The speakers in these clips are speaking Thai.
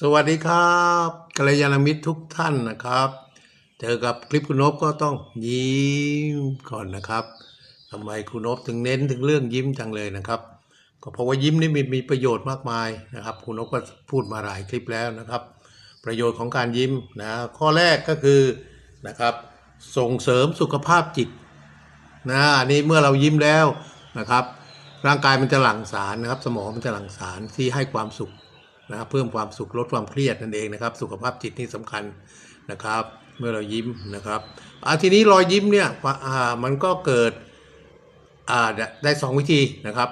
สวัสดีครับกัลยาณมิตรทุกท่านนะครับ เจอกับคลิปคุณนบก็ต้องยิ้มก่อนนะครับทำไมคุณนบถึงเน้นถึงเรื่องยิ้มจังเลยนะครับ ก็เพราะว่ายิ้มนี่มีมีประโยชน์มากมายนะครับ คุณนบก็พูดมาหลายคลิปแล้วนะครับ ประโยชน์ของการยิ้มนะข้อแรกก็คือนะครับส่งเสริมสุขภาพจิตนะอันนี้เมื่อเรายิ้มแล้วนะครับ ร่างกายมันจะหลั่งสารนะครับ สมองมันจะหลั่งสารที่ให้ความสุข นะครับเพิ่มความสุขลดความเครียดนั่นเองนะครับ สุขภาพจิตนี่สำคัญนะครับ เมื่อเรายิ้มนะครับอ่าทีนี้รอยยิ้มเนี่ยอ่ามันก็เกิดอ่าได้ได้สองวิธีนะครับ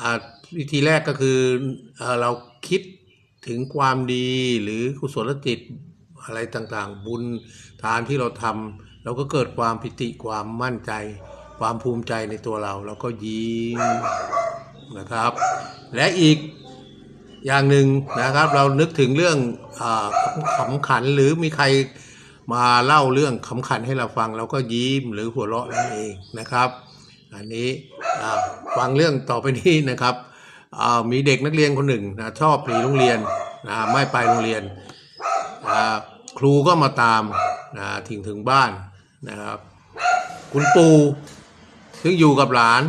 อ่าวิธีแรกก็คือเราคิดถึงความดีหรือกุศลจิตอะไรต่างๆ บุญทานที่เราทำเราก็เกิดความปิติความมั่นใจ ความภูมิใจในตัวเรา เราก็ยิ้มนะครับ และอีก อย่างหนึ่งนะครับ เรานึกถึงเรื่องอขำขันหรือมีใครมาเล่าเรื่องขำขันให้เราฟังเราก็ยิ้มหรือหัวเราะนั่นเองนะครับ อันนี้ฟังเรื่องต่อไปนี้นะครับมีเด็กนักเรียนคนหนึ่งนะชอบหนีโรงเรียนนะไม่ไปโรงเรียนครูก็มาตามนะถึงถึงบ้านนะครับ คุณปู่ซึ่งอยู่กับหลาน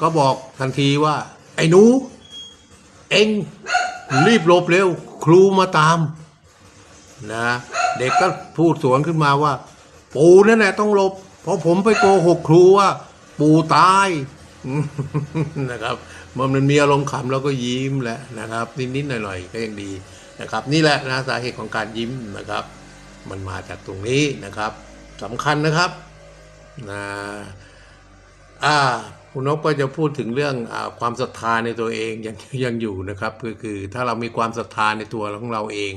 ก็บอกทันทีว่า ไอ้หนู เอ็ง รีบหลบเร็ว ครูมาตามนะเด็กก็พูดสวนขึ้นมาว่า ปู่นั่นแหละต้องหลบ เพราะผมไปโกหกครูว่า ปู่ตายนะครับมันมีอารมณ์ขำเราก็ยิ้มแหละนะครับ นิดๆหน่อยๆก็ยังดีนะครับ นี่แหละนะสาเหตุของการยิ้มนะครับ มันมาจากตรงนี้นะครับสำคัญนะครับนะอ่า คุณนกก็จะพูดถึงเรื่องอความศรัทธาในตัวเองยังยังอยู่นะครับก็คือถ้าเรามีความศรัทธาในตัวของเราเอง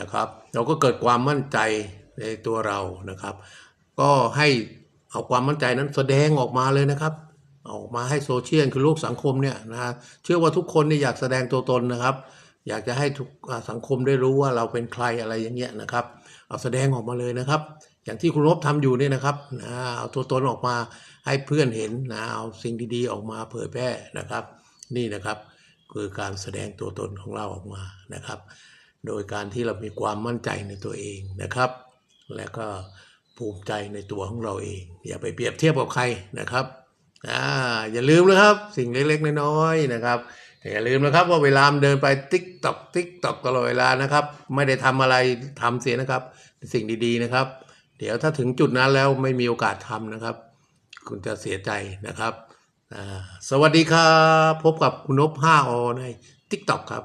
นะครับ เราก็เกิดความมั่นใจในตัวเรานะครับ ก็ให้เอาความมั่นใจนั้นแสดงออกมาเลยนะครับ ออกมาให้โซเชียลคือโลกสังคมเนี่ยนะฮะเชื่อว่าทุกคนนี่อยากแสดงตัวตนนะครับ อยากจะให้ทุกสังคมได้รู้ว่าเราเป็นใครอะไรอย่างเงี้ยนะครับ เอาแสดงออกมาเลยนะครับ อย่างที่คุณรบทำอยู่เนี่ยนะครับนะเอาตัวตนออกมาให้เพื่อนเห็นนะเอาสิ่งดีๆออกมาเผยแพร่นะครับ นี่นะครับคือการแสดงตัวตนของเราออกมานะครับ โดยการที่เรามีความมั่นใจในตัวเองนะครับ และก็ภูมิใจในตัวของเราเอง อย่าไปเปรียบเทียบกับใครนะครับอ่าอย่าลืมนะครับ สิ่งเล็กๆน้อยๆนะครับ อย่าลืมนะครับว่าเวลาเดินไปติ๊กตอกติ๊กตอกตลอดเวลานะครับ ไม่ได้ทำอะไรทำเสียนะครับ สิ่งดีๆนะครับ เดี๋ยวถ้าถึงจุดนั้นแล้วไม่มีโอกาสทำนะครับ คุณจะเสียใจนะครับ สวัสดีครับ พบกับคุณนพ5อในติ๊กตอกครับ